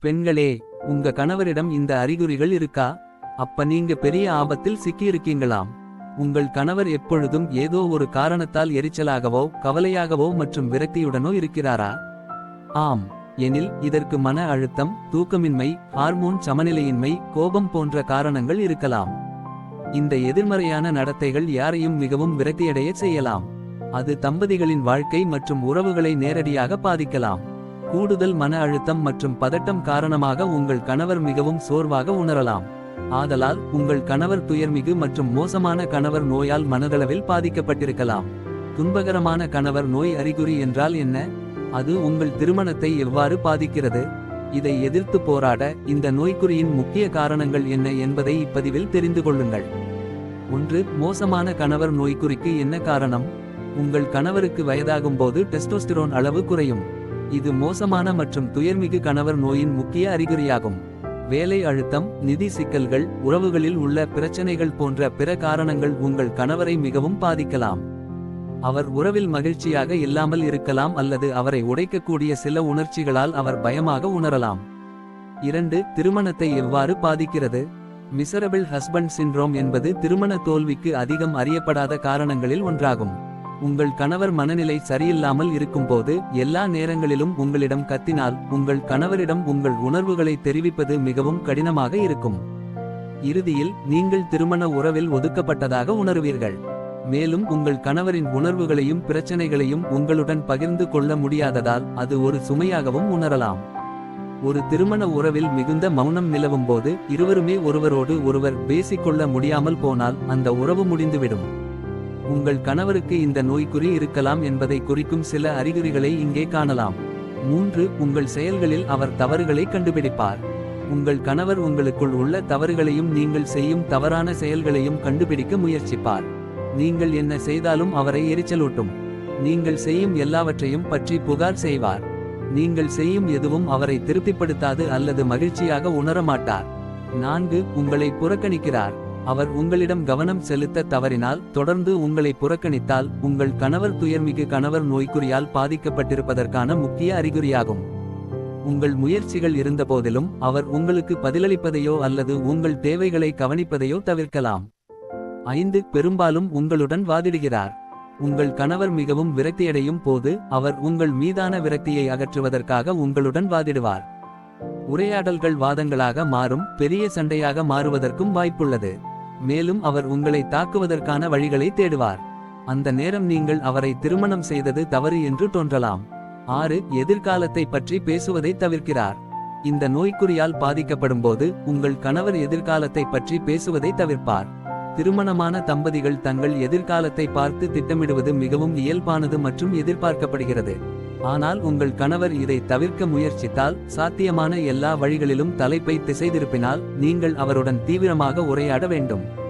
பெண்களே உங்க கணவரிடம் இந்த அறிகுறிகள் இருக்கா? அப்ப நீங்க பெரிய ஆபத்தில் சிக்கியிருக்கீங்களாம். உங்கள் கணவர் எப்பொழுதும் ஏதோ ஒரு காரணத்தால் எரிச்சலாகவோ கவலையாகவோ மற்றும் விரக்தியுடனோ இருக்கிறாரா? ஆம் எனில் இதற்கு மன அழுத்தம் தூக்கமின்மை ஹார்மோன் சமநிலையின்மை கோபம் போன்ற காரணங்கள் இருக்கலாம். இந்த எதிர்மறையான நடத்தைகள் யாரையும் மிகவும் விரக்தியடைய செய்யலாம். அது தம்பதிகளின் வாழ்க்கை மற்றும் உறவுகளை நேரடியாக பாதிக்கலாம். கூடுதல் மன அழுத்தம் மற்றும் பதட்டம் காரணமாக உங்கள் கணவர் மிகவும் சோர்வாக உணரலாம். ஆதலால் உங்கள் கணவர் துயர்மிகு மற்றும் மோசமான கணவர் நோயால் மனதளவில் பாதிக்கப்பட்டிருக்கலாம். துன்பகரமான கணவர் நோய் அறிகுறி என்றால் என்ன? அது உங்கள் திருமணத்தை எவ்வாறு பாதிக்கிறது? இதை எதிர்த்து போராட இந்த நோய்க்குறியின் முக்கிய காரணங்கள் என்ன என்பதை இப்பதிவில் தெரிந்து கொள்ளுங்கள். ஒன்று மோசமான கணவர் நோய்க்குறிக்கு என்ன காரணம்? உங்கள் கணவருக்கு வயதாகும்போது டெஸ்டோஸ்டிரோன் அளவு குறையும். இது மோசமான மற்றும் துயர்மிகு கணவர் நோயின் முக்கிய அறிகுறியாகும். வேலை அழுத்தம் நிதி சிக்கல்கள் உறவுகளில் உள்ள பிரச்சனைகள் போன்ற பிற காரணங்கள் உங்கள் கணவரை மிகவும் பாதிக்கலாம். அவர் உறவில் மகிழ்ச்சியாக இல்லாமல் இருக்கலாம் அல்லது அவரை உடைக்கக்கூடிய சில உணர்ச்சிகளால் அவர் பயமாக உணரலாம். இரண்டு திருமணத்தை எவ்வாறு பாதிக்கிறது? மிசரபிள் ஹஸ்பண்ட் சின்ரோம் என்பது திருமண தோல்விக்கு அதிகம் அறியப்படாத காரணங்களில் ஒன்றாகும். உங்கள் கணவர் மனநிலை சரியில்லாமல் இருக்கும்போது எல்லா நேரங்களிலும் உங்களிடம் கத்தினால் உங்கள் கணவரிடம் உங்கள் உணர்வுகளை தெரிவிப்பது மிகவும் கடினமாக இருக்கும். இறுதியில் நீங்கள் திருமண உறவில் ஒதுக்கப்பட்டதாக உணர்வீர்கள். மேலும் உங்கள் கணவரின் உணர்வுகளையும் பிரச்சனைகளையும் உங்களுடன் பகிர்ந்து கொள்ள முடியாததால் அது ஒரு சுமையாகவும் உணரலாம். ஒரு திருமண உறவில் மிகுந்த மௌனம் நிலவும்போது இருவருமே ஒருவரோடு ஒருவர் பேசிக்கொள்ள முடியாமல் போனால் அந்த உறவு முடிந்துவிடும். உங்கள் கணவருக்கு இந்த நோய்க்குறி இருக்கலாம் என்பதை குறிக்கும் சில அறிகுறிகளை இங்கே காணலாம். மூன்று உங்கள் செயல்களில் அவர் தவறுகளை கண்டுபிடிப்பார். உங்கள் கணவர் உங்களுக்குள் உள்ள தவறுகளையும் நீங்கள் செய்யும் தவறான செயல்களையும் கண்டுபிடிக்க முயற்சிப்பார். நீங்கள் என்ன செய்தாலும் அவரை எரிச்சலூட்டும். நீங்கள் செய்யும் எல்லாவற்றையும் பற்றி புகார் செய்வார். நீங்கள் செய்யும் எதுவும் அவரை திருப்திப்படுத்தாது அல்லது மகிழ்ச்சியாக உணரமாட்டார். நான்கு உங்களை புறக்கணிக்கிறார். அவர் உங்களிடம் கவனம் செலுத்த தவறினால் தொடர்ந்து உங்களை புறக்கணித்தால் உங்கள் கணவர் துயர்மிகு கணவர் நோய்க்குறியால் பாதிக்கப்பட்டிருப்பதற்கான முக்கிய அறிகுறியாகும். உங்கள் முயற்சிகள் இருந்தபோதிலும் அவர் உங்களுக்கு பதிலளிப்பதையோ அல்லது உங்கள் தேவைகளை கவனிப்பதையோ தவிர்க்கலாம். ஐந்து பெரும்பாலும் உங்களுடன் வாதிடுகிறார். உங்கள் கணவர் மிகவும் விரக்தியடையும் போது அவர் உங்கள் மீதான விரக்தியை அகற்றுவதற்காக உங்களுடன் வாதிடுவார். உரையாடல்கள் வாதங்களாக மாறும் பெரிய சண்டையாக மாறுவதற்கும் வாய்ப்புள்ளது. மேலும் அவர் உங்களை தாக்குவதற்கான வழிகளை தேடுவார். அந்த நேரம் நீங்கள் அவரை திருமணம் செய்தது தவறு என்று தோன்றலாம். ஆறு எதிர்காலத்தை பற்றி பேசுவதை தவிர்க்கிறார். இந்த நோய்க்குறியால் பாதிக்கப்படும்போது உங்கள் கணவர் எதிர்காலத்தை பற்றி பேசுவதை தவிர்ப்பார். திருமணமான தம்பதிகள் தங்கள் எதிர்காலத்தை பார்த்து திட்டமிடுவது மிகவும் இயல்பானது மற்றும் எதிர்பார்க்கப்படுகிறது. ஆனால் உங்கள் கணவர் இதை தவிர்க்க முயற்சித்தால் சாத்தியமான எல்லா வழிகளிலும் தலைப்பை திசைதிருப்பினால் நீங்கள் அவருடன் தீவிரமாக உரையாட வேண்டும்.